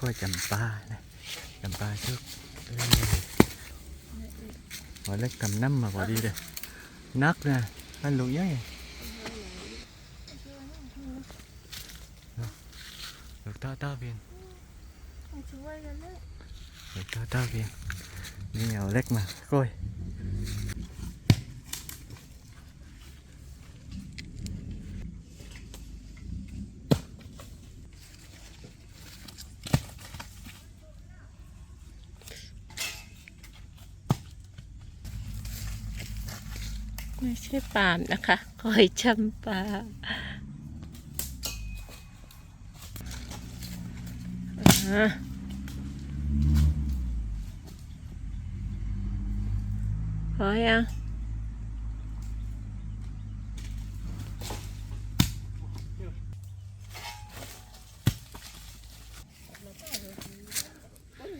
กล้วยจำปานะจำปาชุกเออหัวเล็กกำน้ำมาพอดีเลยนักนะอันลูกใหญ่ลูกเต้าเต้าเพียงช่วยกันเลยลูกเต้าเต้าเพียงนี่เอาเล็กมากล้วย ไม่ใช่ปาล์มนะคะคอยจำปาอ่าพอยัง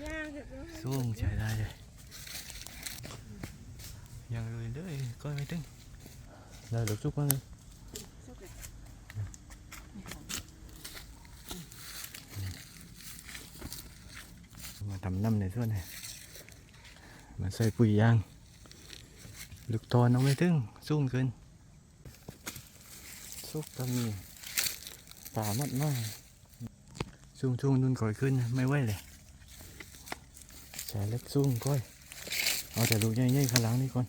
ย่างเสร็จแล้วสูงใช้ได้เลย ยังเลยเลยก้อยไม่ถึงได้ลูกชุกมาเลยมาทำน้ำในส่วนนี้มาใส่ปุ๋ยยางลูกตอน เอาแต่ลูกใหญ่ๆข้างหลังนี่ก่อน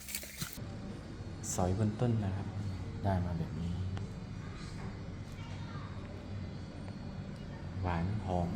สอยบนต้นนะครับ ได้มาแบบนี้ หวานหอม